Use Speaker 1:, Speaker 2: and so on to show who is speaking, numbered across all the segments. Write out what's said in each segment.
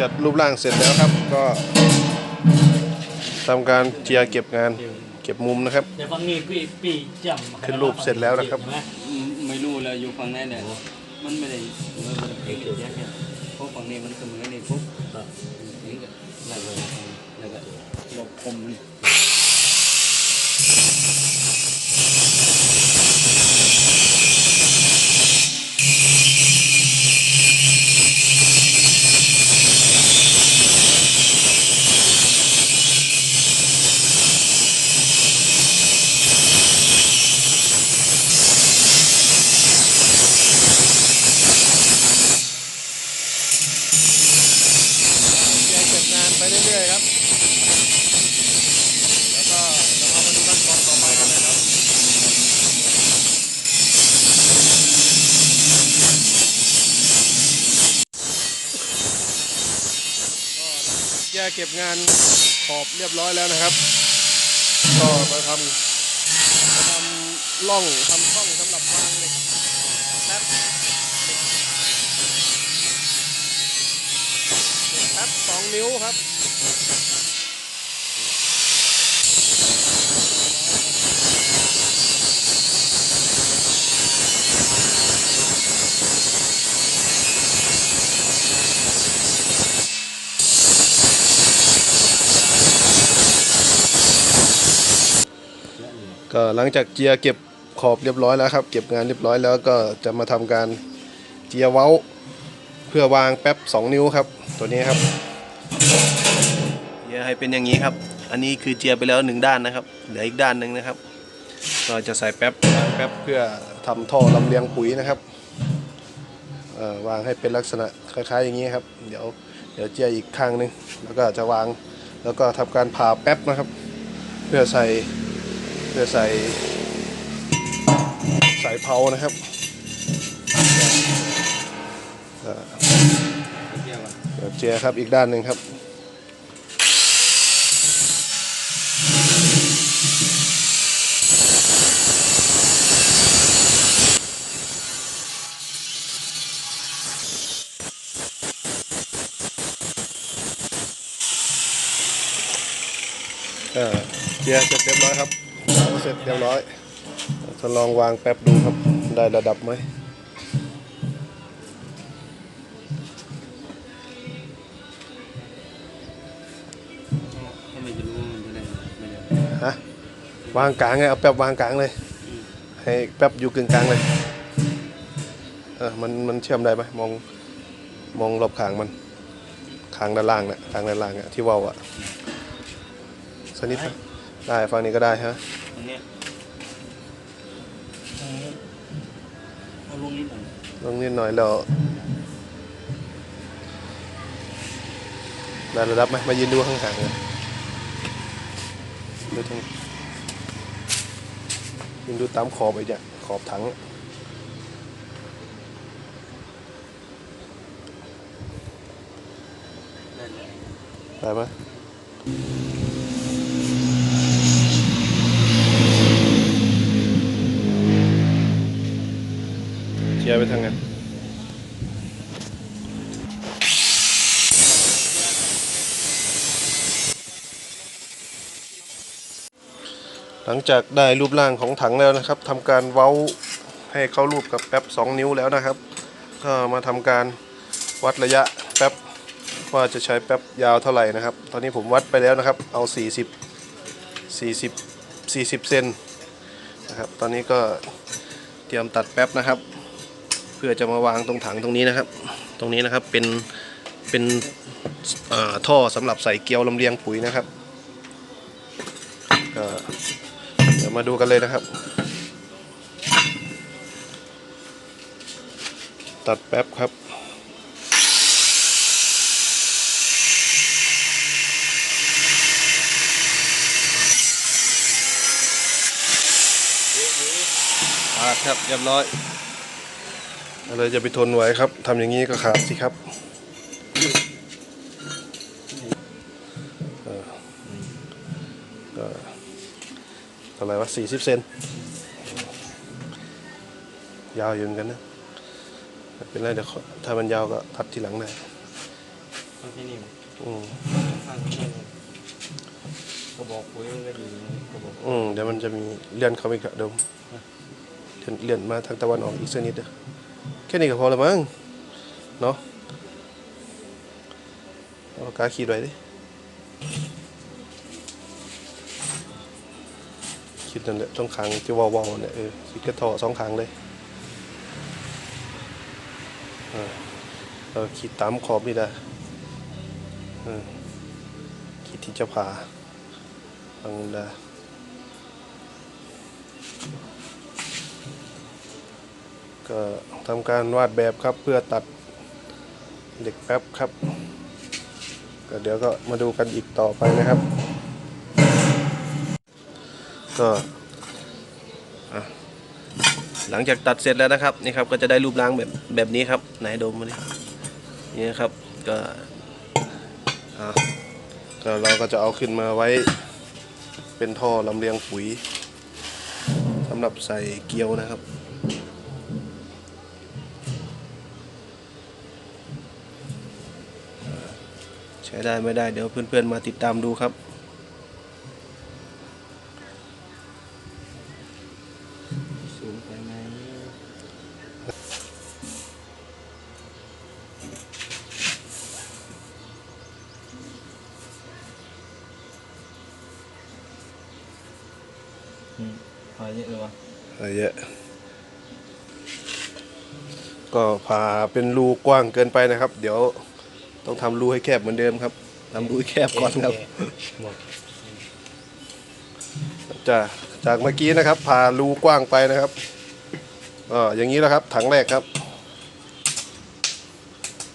Speaker 1: จัดรูปร่างเสร็จแล้วครับ ก็ทำการเจียเก็บงานเก็บมุมนะครับ
Speaker 2: เดี๋ยวฟังนี่ปีปีจำ
Speaker 1: ขึ้นรูปเสร็จแล้วนะครับ
Speaker 2: ใช่ไหม
Speaker 3: อืมไม่รู้เลยอยู่ฝั่งไหนเนี่ยมันไม่ได้มันไม่ได้
Speaker 2: เดี๋ยวเดี๋ยวเดี๋ยวเดี๋ยว
Speaker 3: เพราะฝั่งนี้มันเสมอนี่ปุ๊บ
Speaker 2: ครับ
Speaker 3: นี่ก็แล้วก็แล้วก็ลบคมมัน
Speaker 1: เก็บงานขอบเรียบร้อยแล้วนะครับ ก็มาทำมาทำล่องทำช่องสำหรับวางเหล็กแป๊บเหล็กแป๊บสองนิ้วครับ ก็หลังจากเจียเก็บขอบเรียบร้อยแล้วครับ เก็บงานเรียบร้อยแล้วก็จะมาทำการเจียเว้า เพื่อวางแป๊บ 2 นิ้วครับ ตัวนี้ครับเจียให้เป็นอย่างนี้ครับ อันนี้คือเจียไปแล้วหนึ่งด้านนะครับ เหลืออีกด้านหนึ่งนะครับก็จะใส่แป๊บวางแป๊บเพื่อทำท่อลำเลียงปุ๋ยนะครับเอ่อวางให้เป็นลักษณะคล้ายๆ อย่างนี้ครับ เดี๋ยวเดี๋ยวเจียอีกข้างหนึงแล้วก็จะวางแล้วก็ทำการผ่าแป๊บนะครับ เพื่อใส่เพื่อใส่สายเผานะครับ
Speaker 3: เดี๋
Speaker 1: ยวเจียครับอีกด้านหนึ่งครับเออเจียเสร็จเรียบร้อยครับ เผาเสร็จเรียบร้อยทดลองวางแป๊บดูครับ ได้ระดับไหม
Speaker 3: ถ้าไม่จะรู้ว่ามันจะได้ไม่ได้
Speaker 1: ฮะวางกลางไงเอาแป๊บวางกลางเลย ให้แป๊บอยู่กึ่งกลางเลยเออมันมันเชื่อมได้ไหมมองมองรอบขางมันขางด้านล่างนะขางด้านล่างอะที่เว่าวอะสกนิดนะได้ฝั่งนี้ก็ได้ฮะ
Speaker 3: ตรง เนี้ยเอาลงนิดหน่อย
Speaker 1: ลงนิดหน่อยแล้วได้ระดับไหมมายืนดูข้างขางเลยดูตรงยืนดูตามขอบไอ้เนี่ยขอบถัง
Speaker 3: ได้เลย
Speaker 1: ได้ไหม ไปทางนั้นหลังจากได้รูปร่างของถังแล้วนะครับทำการเว้าให้เข้ารูปกับแป๊บ 2 นิ้วแล้วนะครับ ก็มาทำการวัดระยะแป๊บว่าจะใช้แป๊บยาวเท่าไหร่นะครับ ตอนนี้ผมวัดไปแล้วนะครับ เอา 40 40 40 เซนนะครับ ตอนนี้ก็เตรียมตัดแป๊บนะครับ เพื่อจะมาวางตรงถังตรงนี้นะครับ ตรงนี้นะครับเป็นเป็นท่อสำหรับใส่เกลียวลำเลียงปุ๋ยนะครับเดี๋ยวมาดูกันเลยนะครับ ตัดแป๊บครับครับเรียบร้อย อะไรจะไปทนไหวครับทำอย่างนี้ก็ขาดสิครับเออก็เท่าไหร่วะสี่สิบเซนยาวอยู่เหมือนกันนะไม่เป็นไรเดี๋ยวขอถ้ามันยาวก็ตัดทีหลังได้
Speaker 3: ต้องแค่นี้
Speaker 1: อืม
Speaker 3: ข้างนี้ก็บอกปุ๋ยมันก็อยู่ก็บอก
Speaker 1: อืมเดี๋ยวมันจะมีเลื่อนเข้าไปอีกอะเดี๋ยวเลื่อนเลื่อนมาทางตะวันออกอีกสักนิดเดียวแค่นี้ก็พอละมั้งเนาะเอาปากาขีดไว้ดิคิดนั่นแหละต้องขังที่วอลเนี่ยเออคิดกระเทอสองขังเลยเราขีดตามขอบนี่ได้เออขีดที่จะผ่าฟังได้ ก็ทำการวาดแบบครับเพื่อตัดเหล็กแป๊บครับ ก็เดี๋ยวก็มาดูกันอีกต่อไปนะครับ ก็หลังจากตัดเสร็จแล้วนะครับนี่ครับก็จะได้รูปร่างแบบแบบนี้ครับไหนดมมาดินี่ครับก็อะก็เราก็จะเอาขึ้นมาไว้เป็นท่อลำเลียงปุ๋ยสำหรับใส่เกลียวนะครับ ช้ได้ไม่ได้เดี๋ยวเพื่อนๆมาติดตามดูครับ
Speaker 3: สูงไปไหมพอเยอะเลยวะ
Speaker 1: อะไรเยอะ ก็ผ่าเป็นรูกว้างเกินไปนะครับ เดี๋ยว ต้องทำรูให้แคบเหมือนเดิมครับทำรูให้แคบก่อนครับ
Speaker 3: หมด
Speaker 1: จากจากเมื่อกี้นะครับผ่ารูกว้างไปนะครับก็อย่างนี้แหละครับ ถังแรกครับ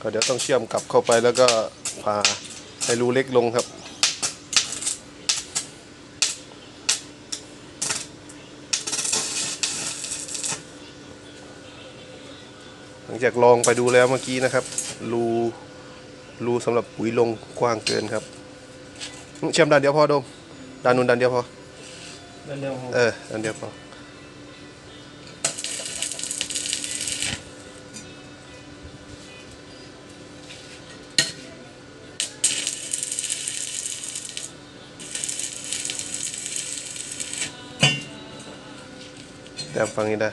Speaker 1: ก็เดี๋ยวต้องเชื่อมกลับเข้าไปแล้วก็ผ่าให้รูเล็กลงครับหลังจากลองไปดูแล้วเมื่อกี้นะครับรู รูสำหรับปุ๋ยลงกว้างเกินครับเชื่อมด้านเดียวพอโดมด้านนู้นด้านเดียวพอ
Speaker 3: เร็ว
Speaker 1: เอออันเดียวพอแต่ฟังนี้ได้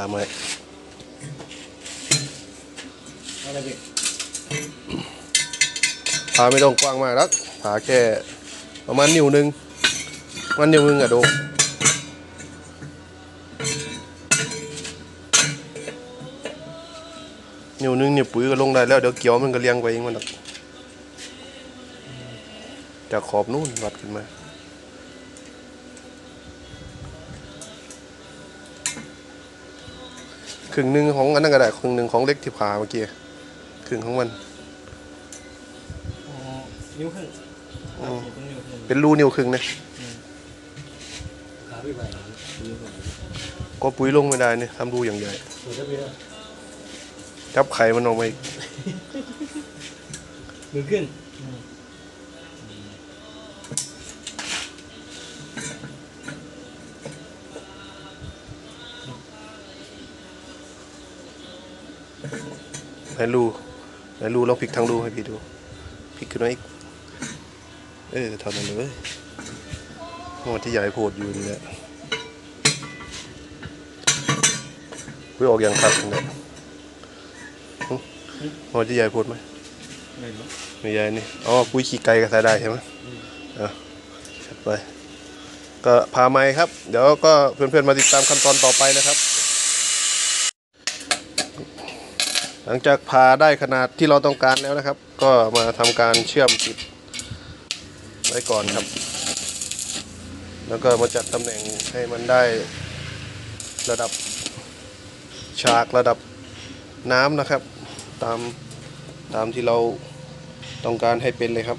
Speaker 1: พามา
Speaker 3: อะไรพี่
Speaker 1: พาไม่ต้องกว้างมากแล้วพาแค่ประมาณนิ้วหนึงประมันนิ้วหนึงอะโดมนิ้วหนึงเนี่ยปุ๋ยก็ลงได้แล้วเดี๋ยวเกี่ยวมันก็เลี้ยงไปเองมันหรอกจากขอบนู่นวัดขึ้นมา ครึ่งหนึ่งของอันนั้นก็ได้ครึ่งหนึ่งของเล็กที่ผ่าเมื่อกี้ครึ่งของมัน
Speaker 3: อ๋อนิ้วครึ่ง
Speaker 1: อืม
Speaker 3: เป็นนิ้วครึ่ง
Speaker 1: เป็นรูนิ้วครึ่งเนี่ย
Speaker 2: ขาพี่ใหม่
Speaker 3: นิ้วครึ่ง
Speaker 1: ก็ปุ๋ยลงไม่ได้เนี่ยทำรูอย่างใหญ่
Speaker 2: สวยจะพี่นะ
Speaker 1: จับไข่มันออกมาอีก
Speaker 3: มือขึ้น
Speaker 1: ไหนรูไหนรูลองพลิกทางรูให้พี่ดูพลิกขึ้นมาอีก เออเท่านั้นเลยโอ้ที่ใหญ่โพดอยู่นี่แหละปุ๋ยออกอย่างคัดนี่แหละหึโอ้ที่ใหญ่โพดไหม
Speaker 3: ไม่รู้
Speaker 1: ไม่ใหญ่นี่อ๋อปุ๋ยขี้ไก่ก็ใส่ได้ใช่ไหมเออจัดไปก็พาไม้ครับ เดี๋ยวก็เพื่อนๆมาติดตามขั้นตอนต่อไปนะครับ หลังจากพาได้ขนาดที่เราต้องการแล้วนะครับ ก็มาทำการเชื่อมติดไว้ก่อนครับ แล้วก็มาจัดตำแหน่งให้มันได้ระดับฉากระดับน้ำนะครับ ตามตามที่เราต้องการให้เป็นเลยครับ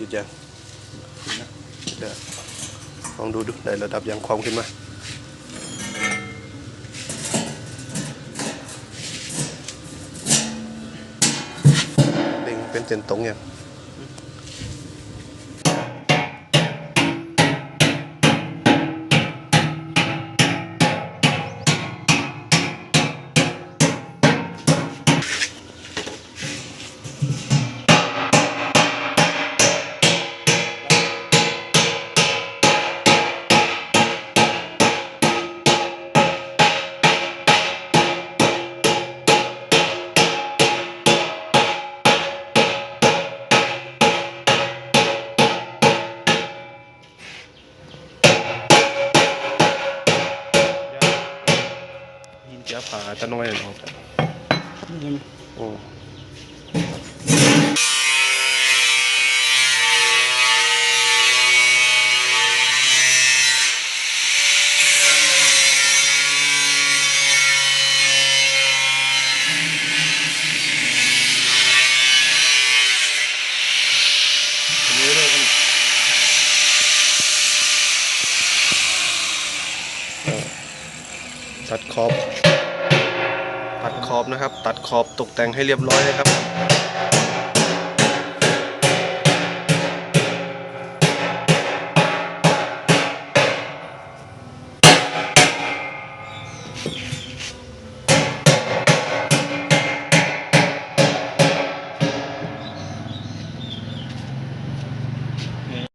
Speaker 1: ติดยังติดแล้วลองดูดูได้ราผาตะน้อยหน่อยครับ
Speaker 2: นี่ใช่ไหม
Speaker 1: โอ้อันนี้เลยกันเอ่อตัดขอบ ตัดขอบ นะครับ ตัดขอบตกแต่งให้เรียบร้อยนะครับ